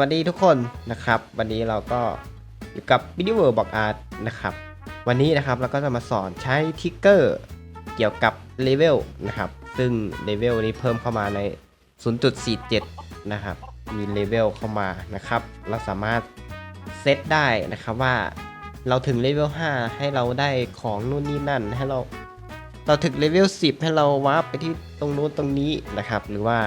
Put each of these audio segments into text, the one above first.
วัสดีทุกคนนะครับ วันนี้เราก็อยู่กับ b i d i w o r l d บอกอาร์ตนะครับ วันนี้นะครับเราก็จะมาสอนใช้ทิกเกอร์เกี่ยวกับเลเวลนะครับ ซึ่งเลเวลนี้เพิ่มเข้ามาใน 0.47 นะครับ มีเลเวลเข้ามานะครับ เราสามารถเซตได้นะครับว่าเราถึงเลเวล 5 ให้เราได้ของนู่นนี่นั่นให้เราเราถึงเลเวล 10 ให้เราวาร์ปไปที่ตรงนู้นตรงนี้นะครับ หรือว่า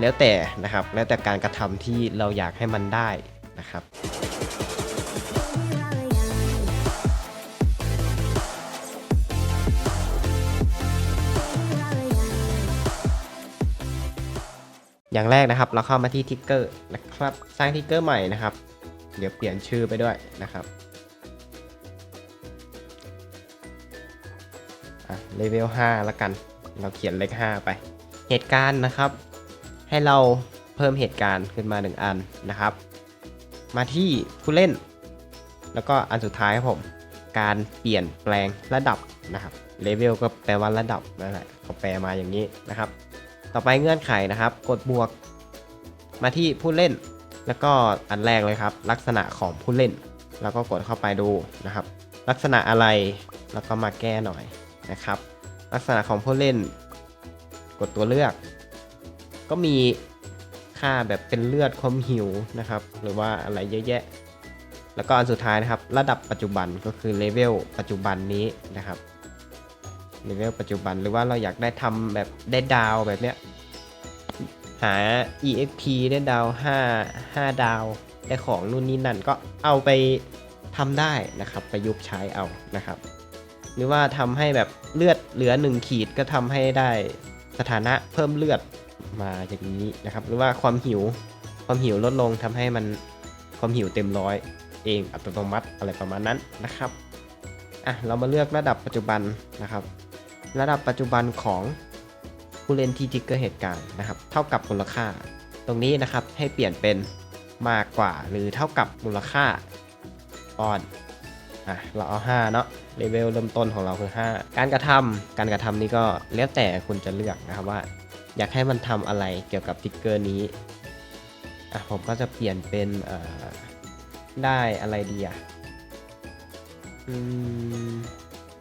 แล้วแต่นะครับ แล้วแต่การกระทำที่เราอยากให้มันได้นะครับอย่างแรกนะครับ เราเข้ามาที่ทิกเกอร์นะครับ สร้างทิกเกอร์ใหม่นะครับ เดี๋ยวเปลี่ยนชื่อไปด้วยนะครับอะเลเวล5แล้วกัน เราเขียนเลข5ไป เหตุการณ์นะครับ ให้เราเพิ่มเหตุการณ์ขึ้นมา 1 อันนะครับ มาที่ผู้เล่น แล้วก็อันสุดท้ายครับผม การเปลี่ยนแปลงระดับนะครับเลเวลก็แปลว่าระดับนั่นแหละเขาแปลมาอย่างนี้นะครับ ต่อไปเงื่อนไขนะครับ กดบวก มาที่ผู้เล่น แล้วก็อันแรกเลยครับ ลักษณะของผู้เล่น แล้วก็กดเข้าไปดูนะครับ ลักษณะอะไรแล้วก็มาแก้หน่อยนะครับ ลักษณะของผู้เล่น กดตัวเลือก ก็มีค่าแบบเป็นเลือดความหิวนะครับ หรือว่าอะไรเยอะแยะ แล้วก็อันสุดท้ายนะครับ ระดับปัจจุบันก็คือเลเวลปัจจุบันนี้นะครับเลเวลปัจจุบันหรือว่าเราอยากได้ทำแบบได้ดาวแบบเนี้ยหา exp ได้ดาว 5 5 ดาว ได้ของนู่นนี่นั่นก็เอาไปทำได้นะครับ ประยุกต์ใช้เอานะครับ หรือว่าทำให้แบบเลือดเหลือ 1 ขีดก็ทำให้ได้สถานะเพิ่มเลือด มาอย่างนี้นะครับ หรือว่าความหิวความหิวลดลงทำให้มันความหิวเต็มร้อยเองอัตโนมัติอะไรประมาณนั้นนะครับอะเรามาเลือกระดับปัจจุบันนะครับ ระดับปัจจุบันของผู้เล่นที่ทิกเกอร์เหตุการณ์นะครับ เท่ากับมูลค่า ตรงนี้นะครับให้เปลี่ยนเป็นมากกว่าหรือเท่ากับมูลค่าออนอะเราเอา 5 เนาะเลเวลเริ่มต้นของเราคือ 5 การกระทำการกระทำนี้ก็แล้วแต่คุณจะเลือกนะครับว่า อยากให้มันทำอะไรเกี่ยวกับทิกเกอร์นี้อะผมก็จะเปลี่ยนเป็นได้อะไรดีอะอืม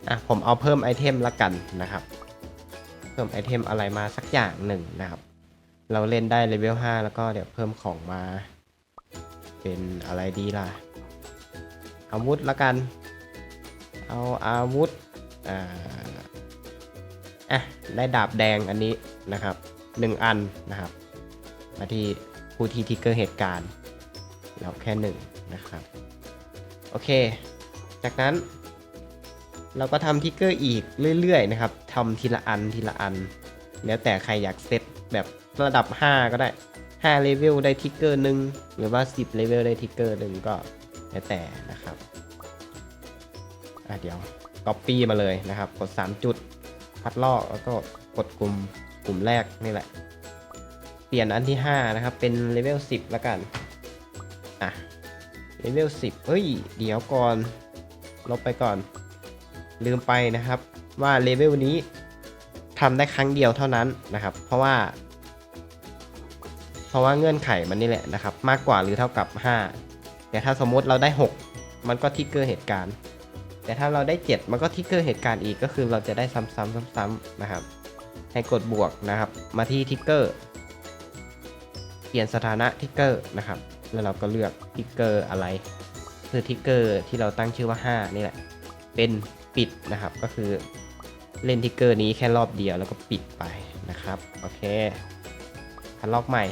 อะผมเอาเพิ่มไอเทมละกันนะครับ เพิ่มไอเทมอะไรมาสักอย่างหนึ่งนะครับ เราเล่นได้เลเวล5แล้วก็เดี๋ยวเพิ่มของมา เป็นอะไรดีล่ะ อาวุธละกัน เอาอาวุธอ่าอะได้ดาบแดงอันนี้นะครับ 1 อันนะครับ มาที่ผู้ที่ทิกเกอร์เหตุการณ์เราแค่หนึ่งนะครับ โอเค จากนั้น เราก็ทำทิกเกอร์อีกเรื่อยๆนะครับทำทีละอันทีละอัน แล้วแต่ใครอยากเซตแบบระดับ 5 ก็ได้5เลเวลได้ทิกเกอร์หนึ่งหรือว่า 10เลเวลได้ทิกเกอร์หนึ่งก็แล้วแต่นะครับอะเดี๋ยว Copy มาเลยนะครับ กด 3 จุด พัดลอกแล้วก็กดกลุ่ม กลุ่มแรกนี่แหละ เปลี่ยนอันที่ 5 นะครับ เป็นเลเวล10แล้วกัน อะ เลเวล10เฮ้ย เดี๋ยวก่อน ลบไปก่อน ลืมไปนะครับ ว่าเลเวลนี้ทำได้ครั้งเดียวเท่านั้นนะครับ เพราะว่า เพราะว่าเงื่อนไขมันนี่แหละนะครับ มากกว่าหรือเท่ากับ 5 แต่ถ้าสมมติเราได้ 6 มันก็ทิกเกอร์เหตุการณ์แต่ถ้าเราได้ 7 มันก็ทิกเกอร์เหตุการณ์อีกก็คือเราจะได้ซ้ำๆซ้ำๆนะครับ ให้กดบวกนะครับ มาที่ทิกเกอร์เปลี่ยนสถานะทิกเกอร์นะครับ แล้วเราก็เลือกทิกเกอร์อะไร คือทิกเกอร์ที่เราตั้งชื่อว่า 5 นี่แหละ เป็นปิดนะครับ ก็คือเล่นทิกเกอร์นี้แค่รอบเดียวแล้วก็ปิดไปนะครับ โอเคคันล็อกใหม่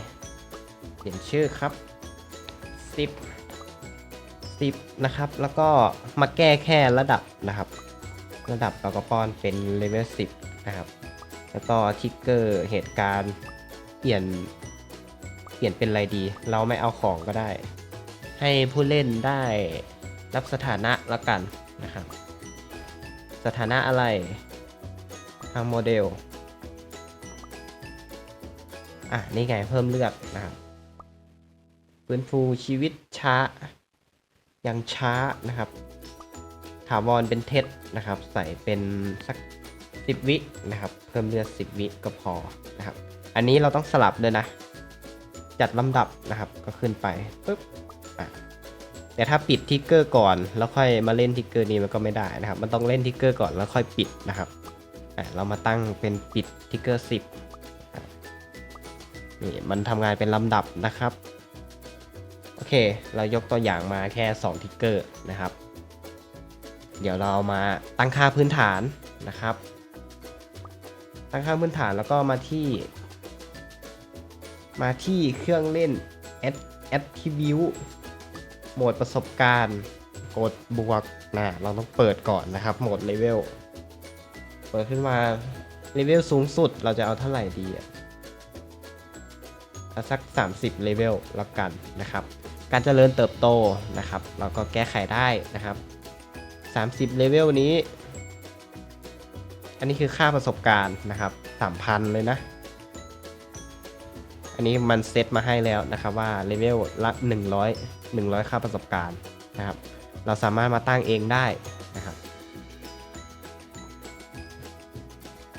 เปลี่ยนชื่อครับ10 10นะครับ แล้วก็มาแก้แค่ระดับนะครับ ระดับเราก็ป้อนเป็นเลเวล10นะครับ แล้วก็ทิกเกอร์เหตุการณ์เปลี่ยนเปลี่ยนเป็นอะไรดี เราไม่เอาของก็ได้ ให้ผู้เล่นได้รับสถานะละกันนะครับ สถานะอะไรทางโมเดล อะ นี่ไงเพิ่มเลือดนะครับฟื้นฟูชีวิตช้า ยังช้านะครับ ถาวรเป็นเท็จนะครับ ใส่เป็นสัก 10 วินะครับ เพิ่มเลือด 10 วิก็พอนะครับ อันนี้เราต้องสลับด้วยนะ จัดลำดับนะครับก็ขึ้นไปปุ๊บอะแต่ถ้าปิดทิกเกอร์ก่อน แล้วค่อยมาเล่นทิกเกอร์นี้มันก็ไม่ได้นะครับ มันต้องเล่นทิกเกอร์ก่อนแล้วค่อยปิดนะครับอะเรามาตั้งเป็นปิดทิกเกอร์10อะนี่มันทำงานเป็นลำดับนะครับ โอเค เรายกตัวอย่างมาแค่2ทิกเกอร์นะครับ เดี๋ยวเรามาตั้งค่าพื้นฐานนะครับ ตั้งค่าพื้นฐานแล้วก็มาที่ มาที่เครื่องเล่น Add Attribute โหมดประสบการณ์ กดบวกนะเราต้องเปิดก่อนนะครับโหมดเลเวลเปิดขึ้นมาเลเวลสูงสุดเราจะเอาเท่าไหร่ดีอะเอาสัก 30เลเวลแล้วกันนะครับ การเจริญเติบโตนะครับ เราก็แก้ไขได้นะครับ 30เลเวลนี้ อันนี้คือค่าประสบการณ์นะครับ3,000เลยนะ อันนี้มันเซตมาให้แล้วนะครับว่าเลเวลละ 100 100 ค่าประสบการณ์นะครับ เราสามารถมาตั้งเองได้นะครับ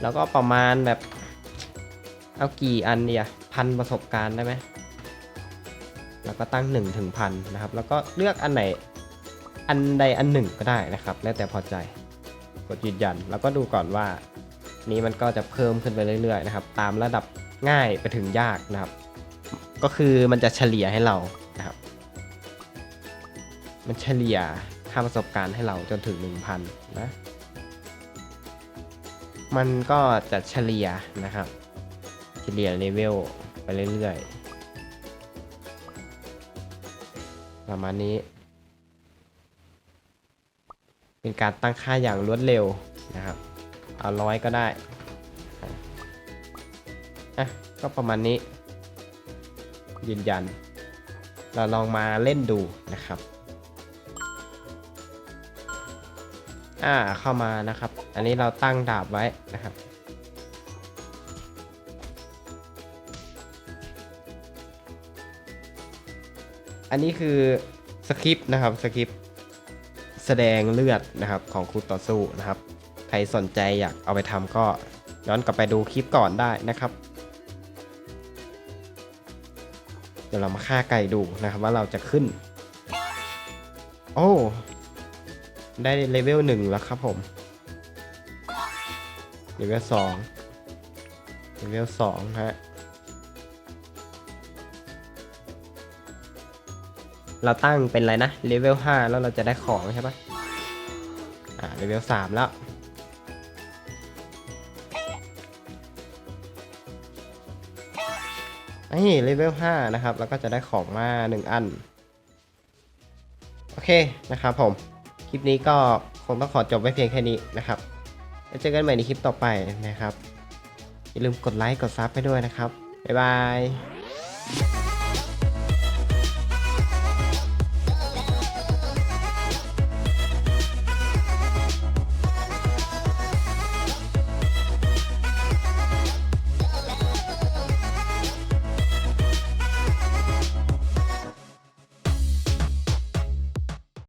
แล้วก็ประมาณแบบเอากี่อันเดียพันประสบการณ์ได้ไหมแล้วก็ตั้ง1ถึงพันนะครับ แล้วก็เลือกอันไหนอันใดอันหนึ่งก็ได้นะครับ แล้วแต่พอใจ กดยืนยัน แล้วก็ดูก่อนว่า นี้มันก็จะเพิ่มขึ้นไปเรื่อยๆนะครับ ตามระดับง่ายไปถึงยากนะครับ ก็คือมันจะเฉลี่ยให้เรานะครับ มันเฉลี่ยค่าประสบการณ์ให้เราจนถึง 1,000 นะ มันก็จะเฉลี่ยนะครับ เฉลี่ยเลเวลไปเรื่อยๆประมาณนี้ เป็นการตั้งค่าอย่างรวดเร็วนะครับเอาร้อยก็ได้อะก็ประมาณนี้ ยืนยัน เราลองมาเล่นดูนะครับอ่าเข้ามานะครับ อันนี้เราตั้งดาบไว้นะครับอันนี้คือสคริปต์นะครับสคริปต์ แสดงเลือดนะครับของคู่ต่อสู้นะครับ ใครสนใจอยากเอาไปทำก็ย้อนกลับไปดูคลิปก่อนได้นะครับ เดี๋ยวเรามาฆ่าไก่ดูนะครับว่าเราจะขึ้น โอ้ ได้เลเวลหนึ่งแล้วครับผม เลเวลสองเลเวลสองฮะ เราตั้งเป็นอะไรนะเลเวล5แล้วเราจะได้ของใช่ปะอ่าเลเวล3แล้วนี่เลเวล5นะครับ แล้วก็จะได้ของมา 1 อัน โอเคนะครับผม คลิปนี้ก็คงต้องขอจบไว้เพียงแค่นี้นะครับแล้วเจอกันใหม่ในคลิปต่อไปนะครับ อย่าลืมกดไลค์กดซับให้ด้วยนะครับ บ๊ายบาย